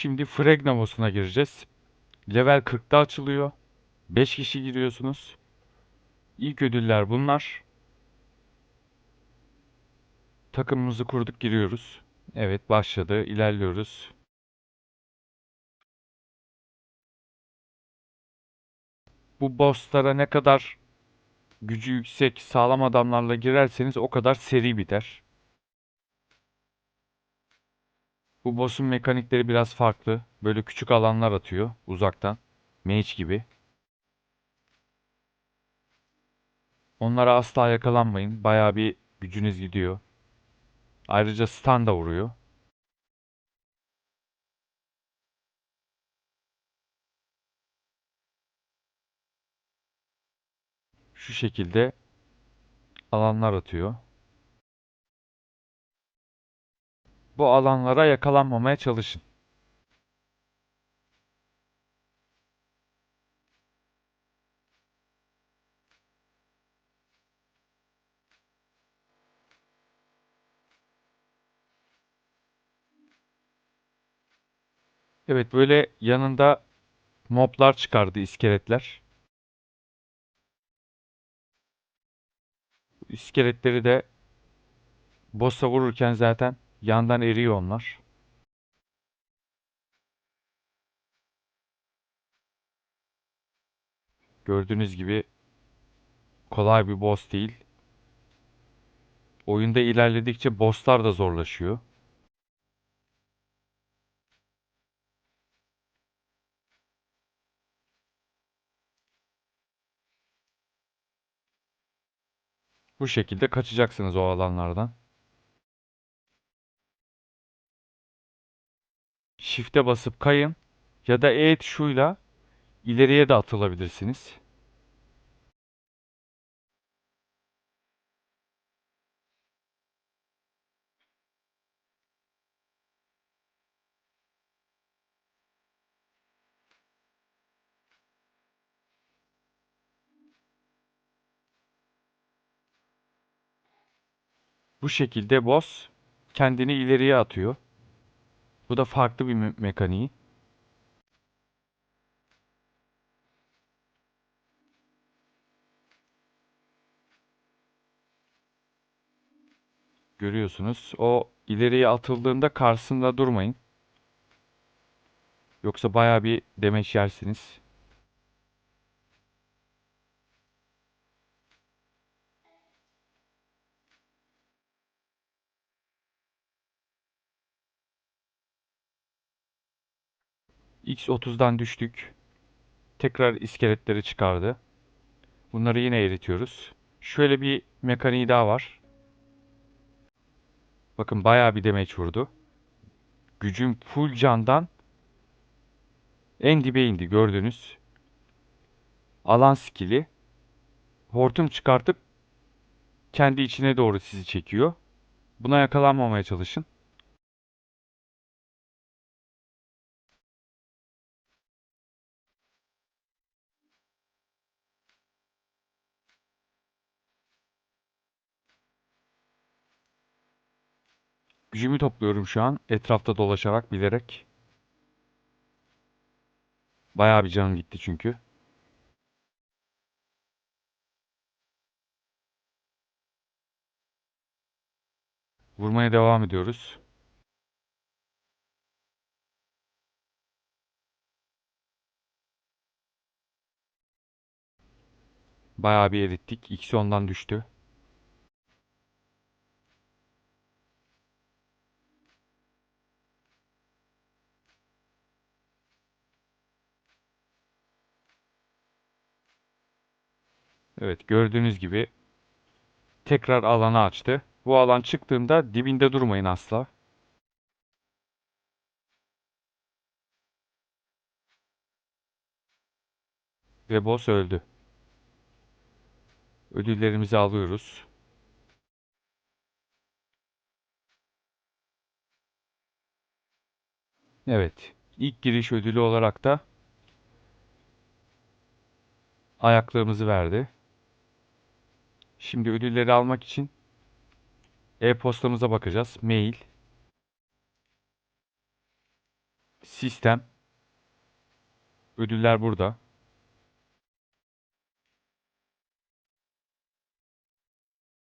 Şimdi Fragna boss'una gireceğiz. Level 40'ta açılıyor. 5 kişi giriyorsunuz. İlk ödüller bunlar. Takımımızı kurduk giriyoruz. Evet başladı. İlerliyoruz. Bu bosslara ne kadar gücü yüksek sağlam adamlarla girerseniz o kadar seri biter. Bu boss'un mekanikleri biraz farklı. Böyle küçük alanlar atıyor uzaktan. Mage gibi. Onlara asla yakalanmayın. Bayağı bir gücünüz gidiyor. Ayrıca stun da vuruyor. Şu şekilde alanlar atıyor. Bu alanlara yakalanmamaya çalışın. Evet böyle yanında moblar çıkardı iskeletler. İskeletleri de boss'a vururken zaten yandan eriyor onlar. Gördüğünüz gibi kolay bir boss değil. Oyunda ilerledikçe bosslar da zorlaşıyor. Bu şekilde kaçacaksınız o alanlardan. Shift'e basıp kayın ya da E tuşuyla ileriye de atılabilirsiniz. Bu şekilde boss kendini ileriye atıyor. Bu da farklı bir me- mekaniği. Görüyorsunuz. O ileriye atıldığında karşısında durmayın. Yoksa baya bir demeç yersiniz. X30'dan düştük. Tekrar iskeletleri çıkardı. Bunları yine eritiyoruz. Şöyle bir mekaniği daha var. Bakın bayağı bir demeç vurdu. Gücüm full candan en dibe indi gördünüz. Alan skill'i. Hortum çıkartıp kendi içine doğru sizi çekiyor. Buna yakalanmamaya çalışın. Gücümü topluyorum şu an. Etrafta dolaşarak bilerek. Bayağı bir canım gitti çünkü. Vurmaya devam ediyoruz. Bayağı bir erittik. İkisi ondan düştü. Evet gördüğünüz gibi tekrar alanı açtı. Bu alan çıktığında dibinde durmayın asla. Ve boss öldü. Ödüllerimizi alıyoruz. Evet. ilk giriş ödülü olarak da ayaklığımızı verdi. Şimdi ödülleri almak için e-postamıza bakacağız. Mail. Sistem. Ödüller burada.